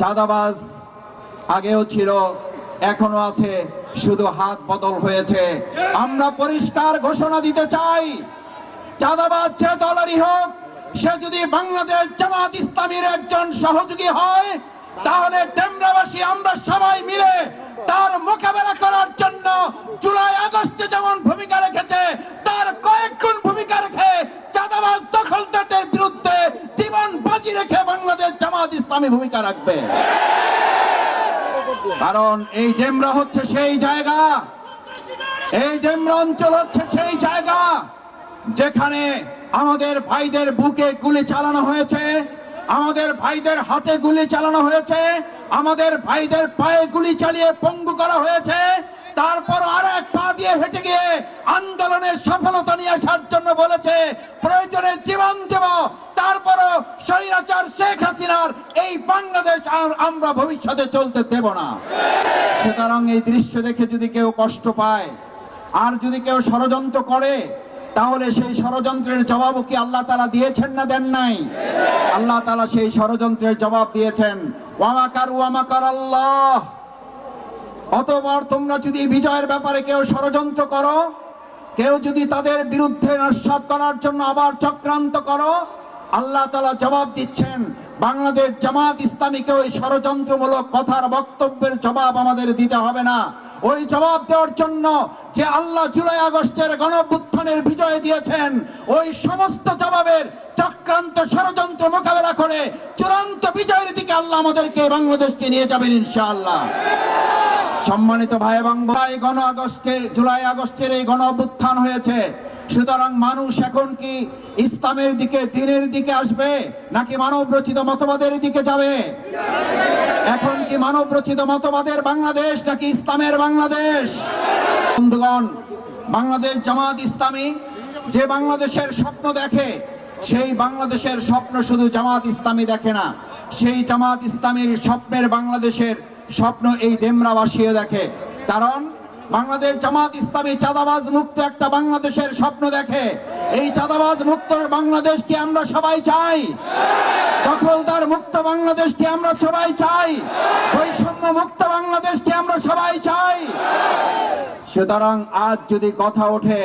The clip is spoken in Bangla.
চাঁদাবাজ আগেও ছিল, এখনও আছে, শুধু হাত বদল হয়েছে। আমরা পরিষ্কার ঘোষণা দিতে চাই, চাঁদাবাজ যে দলেরই হোক, সে যদি বাংলাদেশ জামাত ইসলামীর একজন সহযোগী হয়, তাহলে আমরা সবাই মিলে তার মোকাবেলা করার ইসলামী ভূমিকা রাখবে। কারণ এই ডেমরা হচ্ছে সেই জায়গা। এই ডেমরা অঞ্চল হচ্ছে সেই জায়গা যেখানে আমাদের ভাইদের বুকে গুলি চালানো হয়েছে, আমাদের ভাইদের হাতে গুলি চালানো হয়েছে, আমাদের ভাইদের পায়ে গুলি চালিয়ে পঙ্গু করা হয়েছে তারপর আসার জন্য বলেছে, প্রয়োজনে জীবন দেব। তারপরও স্বৈরাচার শেখ হাসিনার এই বাংলাদেশ আমরা ভবিষ্যতে চলতে দেব না। সুতরাং এই দৃশ্য দেখে যদি কেউ কষ্ট পায়, আর যদি কেউ ষড়যন্ত্র করে, তাহলে সেই ষড়যন্ত্রের জবাবও কি আল্লাহ তালা দিয়েছেন না দেন নাই? আল্লাহ তালা সেই ষড়যন্ত্রের জবাব দিয়েছেন ওয়ামাকার ওয়ামাকার আল্লাহ? অতবার তোমরা যদি বিজয়ের ব্যাপারে কেউ ষড়যন্ত্র করো কেউ যদি তাদের বিরুদ্ধে নস্বাত করার জন্য আবার চক্রান্ত করো, আল্লাহ তালা জবাব দিচ্ছেন, বাংলাদেশ জামাত ইসলামীকে ওই ষড়যন্ত্রমূলক কথার বক্তব্যের জবাব আমাদের দিতে হবে না। ওই জবাব দেওয়ার জন্য যে আল্লাহ জুলাই আগস্টের গণভ্যুত্থানের বিজয় দিয়েছেন, ওই সমস্ত জবাবের চক্রান্ত ষড়যন্ত্র মোকাবেলা করে চূড়ান্ত বিজয়ের দিকে আল্লাহ আমাদেরকে বাংলাদেশকে নিয়ে যাবেন ইনশাআল্লাহ। সম্মানিত ভাই এবং ভাই, গণ আগস্টের, জুলাই আগস্টের এই গণ অভ্যুত্থান হয়েছে। সুতরাং মানুষ এখন কি ইসলামের দিকে, দিনের দিকে আসবে? নাকি মানব রচিত মতবাদের দিকে যাবে? এখন কি মানব রচিত মতবাদের বাংলাদেশ, নাকি ইসলামের বাংলাদেশ? বন্ধুগণ, বাংলাদেশ জামাত ইসলামী যে বাংলাদেশের স্বপ্ন দেখে, সেই বাংলাদেশের স্বপ্ন শুধু জামাত ইসলামী দেখে না। সেই জামাত ইসলামীর স্বপ্নের বাংলাদেশের স্বপ্ন এই ডেমরাবাসীও দেখে। কারণ বাংলাদেশ জামাত ইসলামী চাঁদাবাজ মুক্ত একটা বাংলাদেশের স্বপ্ন দেখে। এই চাঁদাবাজ মুক্ত বাংলাদেশকে আমরা সবাই চাই। দখলদার মুক্ত বাংলাদেশকে আমরা সবাই চাই। বৈষম্য মুক্ত বাংলাদেশকে আমরা সবাই চাই। সুতরাং আজ যদি কথা ওঠে